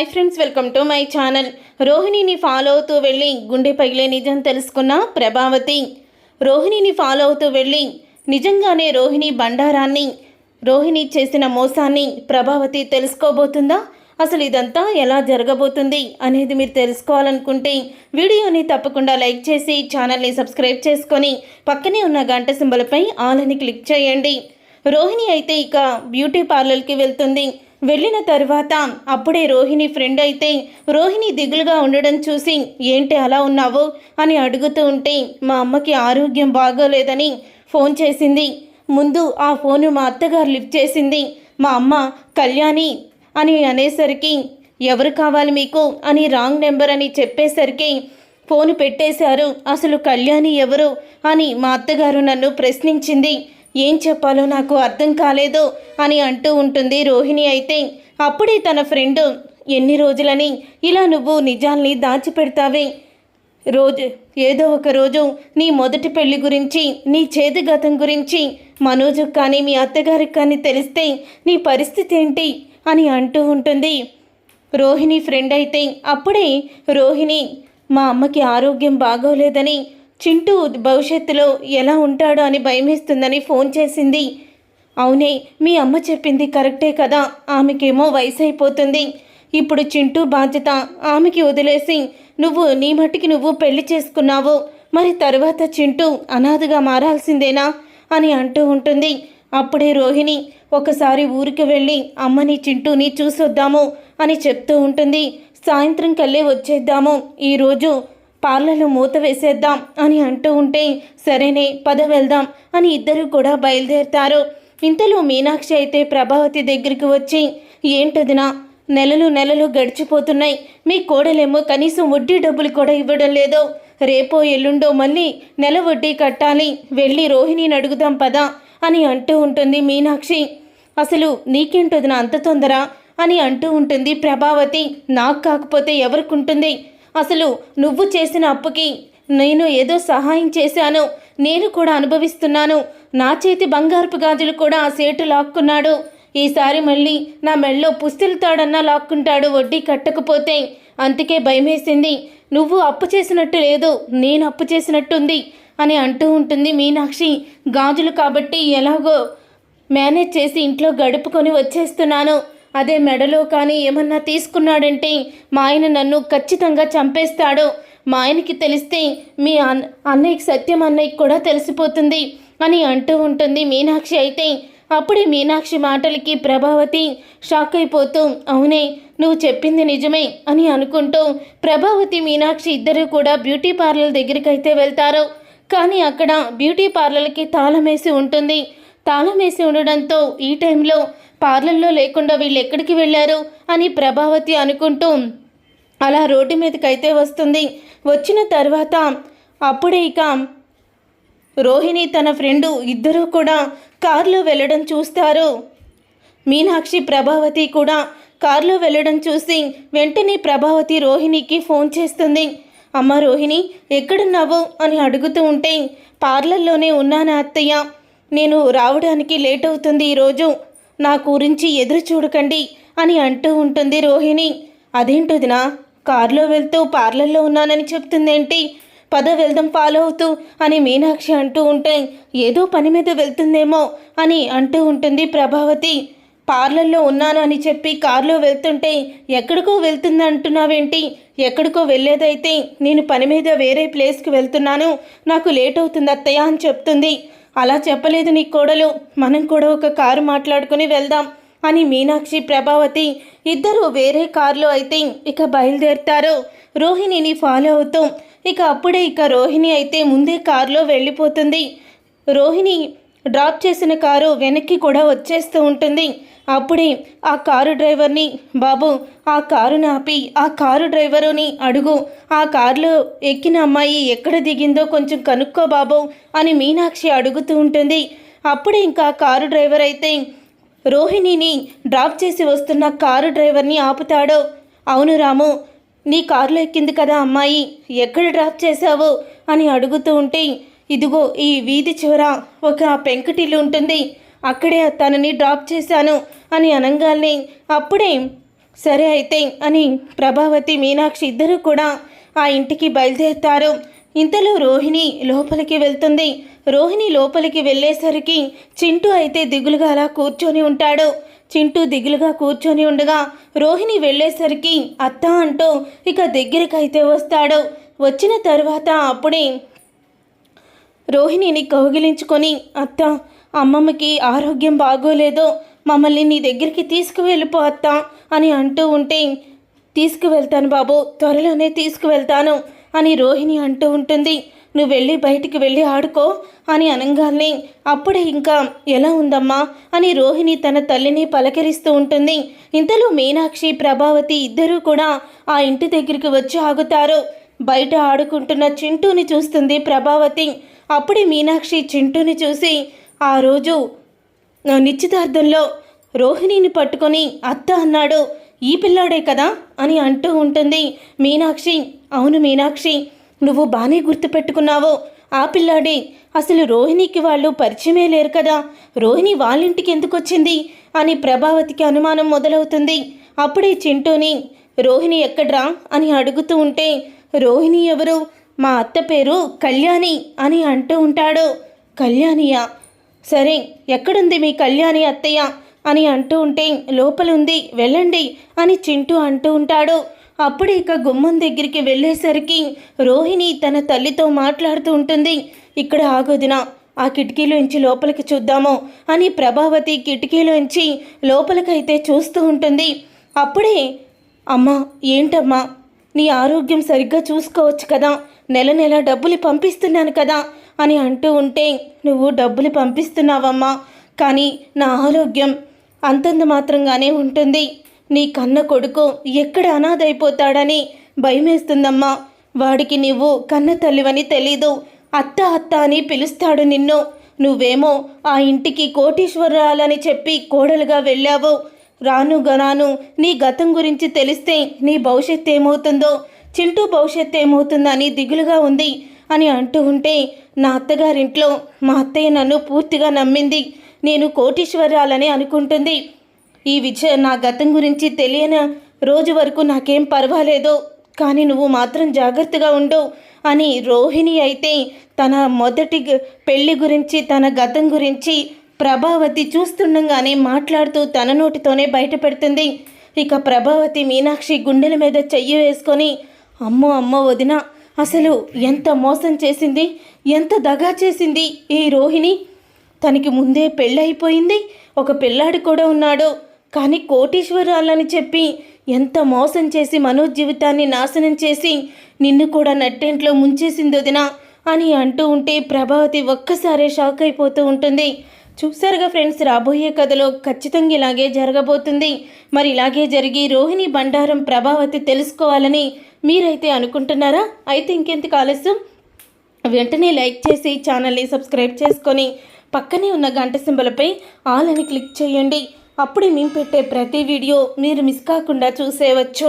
Hi friends welcome to my channel. రోహిణిని follow అవుతూ వెళ్ళి గుండె పగిలే నిజం తెలుసుకున్న ప్రభావతి. రోహిణిని ఫాలో అవుతూ వెళ్ళి నిజంగానే రోహిణి బండారాన్ని రోహిణి చేసిన మోసాన్ని ప్రభావతి తెలుసుకోబోతుందా? అసలు ఇదంతా ఎలా జరగబోతుంది అనేది మీరు తెలుసుకోవాలనుకుంటే వీడియోని తప్పకుండా లైక్ చేసి ఛానల్ని సబ్స్క్రైబ్ చేసుకొని పక్కనే ఉన్న గంట సింబలపై ఆల్ అని క్లిక్ చేయండి. రోహిణి అయితే ఇక బ్యూటీ పార్లర్కి వెళ్తుంది. వెళ్ళిన తర్వాత అప్పుడే రోహిణి ఫ్రెండ్ అయితే రోహిణి దిగులుగా ఉండడం చూసి ఏంటి అలా ఉన్నావు? అని అడుగుతూ ఉంటే మా అమ్మకి ఆరోగ్యం బాగోలేదని ఫోన్ చేసింది. ముందు ఆ ఫోను మా అత్తగారు లిఫ్ట్ చేసింది. మా అమ్మ కళ్యాణి అని అనేసరికి ఎవరు కావాలి మీకు? అని రాంగ్ నెంబర్ అని చెప్పేసరికి ఫోన్ పెట్టేశారు. అసలు కళ్యాణి ఎవరు? అని మా అత్తగారు నన్ను ప్రశ్నించింది. ఏం చెప్పాలో నాకు అర్థం కాలేదు అని అంటూ ఉంటుంది రోహిణి అయితే. అప్పుడే తన ఫ్రెండ్ ఎన్ని రోజులని ఇలా నువ్వు నిజాల్ని దాచిపెడతావే? రోజు ఏదో ఒక రోజు నీ మొదటి పెళ్ళి గురించి నీ చేతిగతం గురించి మనోజు కానీ మీ అత్తగారికి కానీ తెలిస్తే నీ పరిస్థితి ఏంటి? అని అంటూ ఉంటుంది. రోహిణి ఫ్రెండ్ అయితే అప్పుడే రోహిణి మా అమ్మకి ఆరోగ్యం బాగోలేదని చింటూ భవిష్యత్తులో ఎలా ఉంటాడో అని భయమేస్తుందని ఫోన్ చేసింది. అవునే మీ అమ్మ చెప్పింది కరెక్టే కదా ఆమెకేమో వయసు అయిపోతుంది ఇప్పుడు చింటూ బాధ్యత ఆమెకి వదిలేసి నువ్వు నీ మట్టికి నువ్వు పెళ్ళి చేసుకున్నావు. మరి తర్వాత చింటూ అనాథగా మారాల్సిందేనా అని అంటూ ఉంటుంది. అప్పుడే రోహిణి ఒకసారి ఊరికి వెళ్ళి అమ్మని చింటూని చూసొద్దాము అని చెప్తూ ఉంటుంది. సాయంత్రం కల్లే వచ్చేద్దాము. ఈరోజు పార్లలు మూత వేసేద్దాం అని అంటూ ఉంటే సరేనే పద వెళ్దాం అని ఇద్దరు కూడా బయలుదేరుతారు. ఇంతలో మీనాక్షి అయితే ప్రభావతి దగ్గరికి వచ్చి ఏంటదినా నెలలు నెలలు గడిచిపోతున్నాయి. మీ కోడలేమో కనీసం వడ్డీ డబ్బులు కూడా ఇవ్వడం లేదు. రేపో ఎల్లుండో మళ్ళీ నెల వడ్డీ కట్టాలి. వెళ్ళి రోహిణిని అడుగుదాం పదా అని అంటూ ఉంటుంది మీనాక్షి. అసలు నీకేంటది అంత తొందర? అని అంటూ ఉంటుంది ప్రభావతి. నాకు కాకపోతే ఎవరికి ఉంటుంది? అసలు నువ్వు చేసిన అప్పుకి నేను ఏదో సహాయం చేశాను. నేను కూడా అనుభవిస్తున్నాను. నా చేతి బంగారపు గాజులు కూడా ఆ సేటు లాక్కున్నాడు. ఈసారి మళ్ళీ నా మెళ్ళో పుస్తెలతాడన్నా లాక్కుంటాడు వడ్డీ కట్టకపోతే. అందుకే భయమేసింది. నువ్వు అప్పు చేసినట్టు లేదు. నేను అప్పు చేసినట్టుంది అని అంటూ ఉంటుంది మీనాక్షి. గాజులు కాబట్టి ఎలాగో మేనేజ్ చేసి ఇంట్లో గడుపుకొని వచ్చేస్తున్నాను. అదే మెడలో కానీ ఏమన్నా తీసుకున్నాడంటే మా ఆయన నన్ను ఖచ్చితంగా చంపేస్తాడు. మా ఆయనకి తెలిస్తే మీ అన్ అన్నయ్యకి సత్యం అన్నయ్యకి కూడా తెలిసిపోతుంది అని అంటూ ఉంటుంది మీనాక్షి అయితే. అప్పుడే మీనాక్షి మాటలకి ప్రభావతి షాక్ అయిపోతూ అవునే నువ్వు చెప్పింది నిజమే అని అనుకుంటూ ప్రభావతి మీనాక్షి ఇద్దరు కూడా బ్యూటీ పార్లర్ దగ్గరికి అయితే వెళ్తారు. కానీ అక్కడ బ్యూటీ పార్లర్కి తాళం వేసి ఉంటుంది. తాళం వేసి ఉండడంతో ఈ టైంలో పార్లర్లో లేకుండా వీళ్ళు ఎక్కడికి వెళ్ళారు అని ప్రభావతి అనుకుంటూ అలా రోడ్డు మీదకైతే వస్తుంది. వచ్చిన తర్వాత అప్పుడే ఇక రోహిణి తన ఫ్రెండు ఇద్దరూ కూడా కారులో వెళ్ళడం చూస్తారు. మీనాక్షి ప్రభావతి కూడా కారులో వెళ్ళడం చూసి వెంటనే ప్రభావతి రోహిణికి ఫోన్ చేస్తుంది. అమ్మ రోహిణి ఎక్కడున్నావు? అని అడుగుతూ ఉంటే పార్లర్లోనే ఉన్నాను అత్తయ్య? నేను రావడానికి లేట్ అవుతుంది ఈరోజు నా గురించి ఎదురు చూడకండి అని అంటూ ఉంటుంది రోహిణి. అదేంటదినా కారులో వెళ్తూ పార్లర్లో ఉన్నానని చెప్తుందేంటి? పద వెళ్దాం ఫాలో అవుతూ అని మీనాక్షి అంటూ ఉంటే ఏదో పని మీద వెళ్తుందేమో అని అంటూ ఉంటుంది ప్రభావతి. పార్లర్లో ఉన్నాను అని చెప్పి కారులో వెళ్తుంటే ఎక్కడికో వెళ్తుంది అంటున్నావేంటి ఎక్కడికో వెళ్ళేదైతే నేను పని మీద వేరే ప్లేస్కి వెళ్తున్నాను. నాకు లేట్ అవుతుంది అత్తయ్య అని చెప్తుంది. అలా చెప్పలేదు నీ కోడలు. మనం కూడా ఒక కారు మాట్లాడుకుని వెళ్దాం అని మీనాక్షి ప్రభావతి ఇద్దరు వేరే కారులో అయితే ఇక బయలుదేరుతారు. రోహిణిని ఫాలో అవుతూ ఇక అప్పుడే ఇక రోహిణి అయితే ముందే కారులో వెళ్ళిపోతుంది. రోహిణి డ్రాప్ చేసిన కారు వెనక్కి కూడా వచ్చేస్తూ ఉంటుంది. అప్పుడే ఆ కారు డ్రైవర్ని బాబు ఆ కారుని ఆపి ఆ కారు డ్రైవరుని అడుగు. ఆ కారులో ఎక్కిన అమ్మాయి ఎక్కడ దిగిందో కొంచెం కనుక్కో బాబు అని మీనాక్షి అడుగుతూ ఉంటుంది. అప్పుడే ఇంకా కారు డ్రైవర్ అయితే రోహిణిని డ్రాప్ చేసి వస్తున్న కారు డ్రైవర్ని ఆపుతాడు. అవును రాము నీ కారులో ఎక్కింది కదా అమ్మాయి ఎక్కడ డ్రాప్ చేశావు? అని అడుగుతూ ఉంటే ఇదిగో ఈ వీధి చివర ఒక పెంకుటిల్లు ఉంటుంది. అక్కడే తనని డ్రాప్ చేశాను అని అనంగాల్ని అప్పుడే. సరే అయితే అని ప్రభావతి మీనాక్షి ఇద్దరు కూడా ఆ ఇంటికి బయలుదేరుతారు. ఇంతలో రోహిణి లోపలికి వెళ్తుంది. రోహిణి లోపలికి వెళ్ళేసరికి చింటూ అయితే దిగులుగా అలా కూర్చొని ఉంటాడు. చింటూ దిగులుగా కూర్చొని ఉండగా రోహిణి వెళ్ళేసరికి అత్త అంటూ ఇక దగ్గరికైతే వస్తాడు. వచ్చిన తర్వాత అప్పుడే రోహిణిని కౌగిలించుకొని అత్త అమ్మమ్మకి ఆరోగ్యం బాగోలేదు మమ్మల్ని నీ దగ్గరికి తీసుకువెళ్ళిపో అత్త అని అంటూ ఉంటే తీసుకువెళ్తాను బాబు త్వరలోనే తీసుకువెళ్తాను అని రోహిణి అంటూ ఉంటుంది. నువ్వు వెళ్ళి బయటికి వెళ్ళి ఆడుకో అని అనగానే అప్పుడే ఇంకా ఎలా ఉందమ్మా అని రోహిణి తన తల్లిని పలకరిస్తూ ఉంటుంది. ఇంతలో మీనాక్షి ప్రభావతి ఇద్దరూ కూడా ఆ ఇంటి దగ్గరికి వచ్చి ఆగుతారు. బయట ఆడుకుంటున్న చింటూని చూస్తుంది ప్రభావతి. అప్పుడే మీనాక్షి చింటూని చూసి ఆ రోజు నా నిశ్చితార్థంలో రోహిణిని పట్టుకొని అత్త అన్నాడు ఈ పిల్లాడే కదా? అని అంటూ ఉంటుంది. మీనాక్షి అవును మీనాక్షి నువ్వు బాగానే గుర్తుపెట్టుకున్నావు. ఆ పిల్లాడే అసలు రోహిణికి వాళ్ళు పరిచయమే లేరు కదా. రోహిణి వాళ్ళింటికి ఎందుకు వచ్చింది? అని ప్రభావతికి అనుమానం మొదలవుతుంది. అప్పుడే చింటూని రోహిణి ఎక్కడ్రా? అని అడుగుతూ ఉంటే రోహిణి ఎవరు? మా అత్త పేరు కళ్యాణి అని అంటూ ఉంటాడు. కళ్యాణియా? సరే ఎక్కడుంది మీ కళ్యాణి అత్తయ్య? అని అంటూ ఉంటే లోపలుంది వెళ్ళండి అని చింటూ అంటూ ఉంటాడు. అప్పుడు ఇక గుమ్మం దగ్గరికి వెళ్ళేసరికి రోహిణి తన తల్లితో మాట్లాడుతూ ఉంటుంది. ఇక్కడ ఆగొదినా ఆ కిటికీలోంచి లోపలికి చూద్దాము అని ప్రభావతి కిటికీలోంచి లోపలికైతే చూస్తూ ఉంటుంది. అప్పుడే అమ్మా ఏంటమ్మా? నీ ఆరోగ్యం సరిగ్గా చూసుకోవచ్చు కదా. నెల నెల డబ్బులు పంపిస్తున్నాను కదా. అని అంటూ ఉంటే నువ్వు డబ్బులు పంపిస్తున్నావమ్మా కానీ నా ఆరోగ్యం అంతంత మాత్రంగానే ఉంటుంది. నీ కన్న కొడుకు ఎక్కడ అనాథైపోతాడని భయమేస్తుందమ్మా. వాడికి నువ్వు కన్న తల్లివని తెలీదు. అత్త అత్త అని పిలుస్తాడు నిన్ను. నువ్వేమో ఆ ఇంటికి కోటీశ్వరాలని చెప్పి కోడలుగా వెళ్ళావు. రాను గనాను నీ గతం గురించి తెలిస్తే నీ భవిష్యత్ ఏమవుతుందో చింటూ భవిష్యత్ ఏమవుతుందని దిగులుగా ఉంది. అని అంటూ ఉంటే నా అత్తగారింట్లో మా అత్తయ్య నన్ను పూర్తిగా నమ్మింది. నేను కోటీశ్వరాలని అనుకుంటుంది. ఈ విజయ నా గతం గురించి తెలియని రోజు వరకు నాకేం పర్వాలేదు కానీ నువ్వు మాత్రం జాగ్రత్తగా ఉండు అని రోహిణి అయితే తన మొదటి పెళ్ళి గురించి తన గతం గురించి ప్రభావతి చూస్తుండగానే మాట్లాడుతూ తన నోటితోనే బయట పెడుతుంది ఇక ప్రభావతి మీనాక్షి గుండెల మీద చెయ్యి వేసుకొని అమ్మో అమ్మో వదిన అసలు ఎంత మోసం చేసింది? ఎంత దగా చేసింది ఈ రోహిణి? తనకి ముందే పెళ్ళైపోయింది ఒక పిల్లాడు కూడా ఉన్నాడు. కానీ కోటీశ్వరాలని చెప్పి ఎంత మోసం చేసి మనోజ్ జీవితాన్ని నాశనం చేసి నిన్ను కూడా నట్టేంట్లో ముంచేసింది వదినా అని అంటూ ఉంటే ప్రభావతి ఒక్కసారే షాక్ అయిపోతూ ఉంటుంది. చూసారుగా ఫ్రెండ్స్ రాబోయే కథలో ఖచ్చితంగా ఇలాగే జరగబోతుంది. మరి ఇలాగే జరిగి రోహిణి బండారం ప్రభావతి తెలుసుకోవాలని మీరైతే అనుకుంటున్నారా? అయితే ఇంకెందుకు ఆలస్యం? వెంటనే లైక్ చేసి ఛానల్ని సబ్స్క్రైబ్ చేసుకొని పక్కనే ఉన్న గంట సింబలపై ఆల్ అని క్లిక్ చేయండి. అప్పుడే మేము పెట్టే ప్రతి వీడియో మీరు మిస్ కాకుండా చూసేవచ్చు